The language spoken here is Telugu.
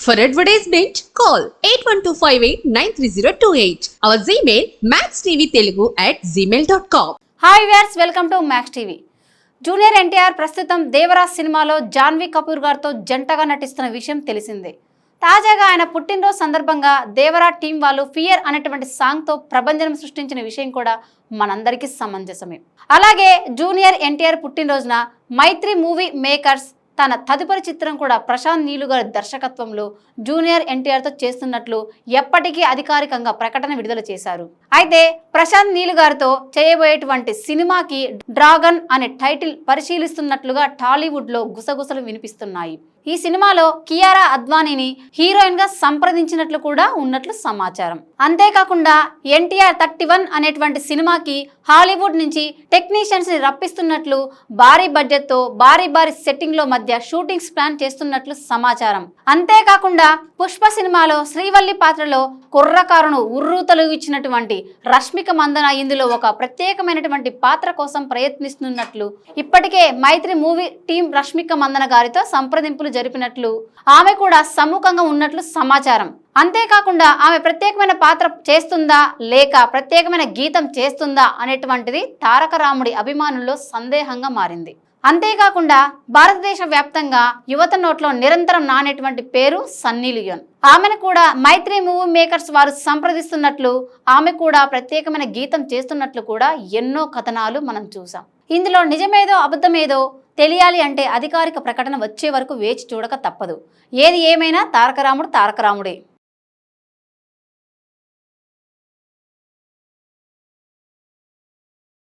For advertisement, call 8125893028. Our Gmail, maxtvtelugu at gmail.com. Hi viewers welcome to Max TV junior NTR ప్రస్తుతం దేవరాజ్ సినిమాలో జాన్వీ కపూర్ గారితో జంటగా నటిస్తున్న విషయం తెలిసిందే తాజాగా ఆయన పుట్టినరోజు సందర్భంగా దేవరా టీం వాళ్ళు ఫియర్ అనేటువంటి సాంగ్తో ప్రభంజనం సృష్టించిన విషయం కూడా మనందరికీ సమంజసమే అలాగే జూనియర్ ఎన్టీఆర్ పుట్టినరోజున మైత్రి మూవీ మేకర్స్ తన తదుపరి చిత్రం కూడా ప్రశాంత్ నీలు గారి దర్శకత్వంలో జూనియర్ ఎన్టీఆర్తో చేస్తున్నట్లు ఎప్పటికీ అధికారికంగా ప్రకటన విడుదల చేశారు. అయితే ప్రశాంత్ నీలు గారితో చేయబోయేటువంటి సినిమాకి డ్రాగన్ అనే టైటిల్ పరిశీలిస్తున్నట్లుగా టాలీవుడ్లో గుసగుసలు వినిపిస్తున్నాయి. ఈ సినిమాలో కియారా అద్వానీని హీరోయిన్గా సంప్రదించినట్లు కూడా ఉన్నట్లు సమాచారం. అంతేకాకుండా ఎన్టీఆర్ థర్టీ వన్ అనేటువంటి సినిమాకి హాలీవుడ్ నుంచి టెక్నీషియన్స్ని రప్పిస్తున్నట్లు భారీ బడ్జెట్తో భారీ భారీ సెట్టింగ్లో మధ్య షూటింగ్స్ ప్లాన్ చేస్తున్నట్లు సమాచారం. అంతేకాకుండా పుష్ప సినిమాలో శ్రీవల్లి పాత్రలో కుర్రకారును ఉర్రూతలు ఇచ్చినటువంటి రష్మిక మందన ఇందులో ఒక ప్రత్యేకమైనటువంటి పాత్ర కోసం ప్రయత్నిస్తున్నట్లు ఇప్పటికే మైత్రి మూవీ టీం రష్మిక మందన గారితో సంప్రదింపులు జరిపినట్లు ఆమె కూడా సమ్ముఖంగా ఉన్నట్లు సమాచారం. అంతేకాకుండా ఆమె ప్రత్యేకమైన పాత్ర చేస్తుందా లేక ప్రత్యేకమైన గీతం చేస్తుందా అనేటువంటిది తారక రాముడి అభిమానుల్లో సందేహంగా మారింది. అంతేకాకుండా భారతదేశ వ్యాప్తంగా యువత నోట్లో నిరంతరం నానేటువంటి పేరు సన్నీ లియోన్. ఆమెను కూడా మైత్రి మూవీ మేకర్స్ వారు సంప్రదిస్తున్నట్లు ఆమె కూడా ప్రత్యేకమైన గీతం చేస్తున్నట్లు కూడా ఎన్నో కథనాలు మనం చూసాం ఇందులో నిజమేదో అబద్ధమేదో తెలియాలి అంటే అధికారిక ప్రకటన వచ్చే వరకు వేచి చూడక తప్పదు. ఏది ఏమైనా తారకరాముడు తారకరాముడే.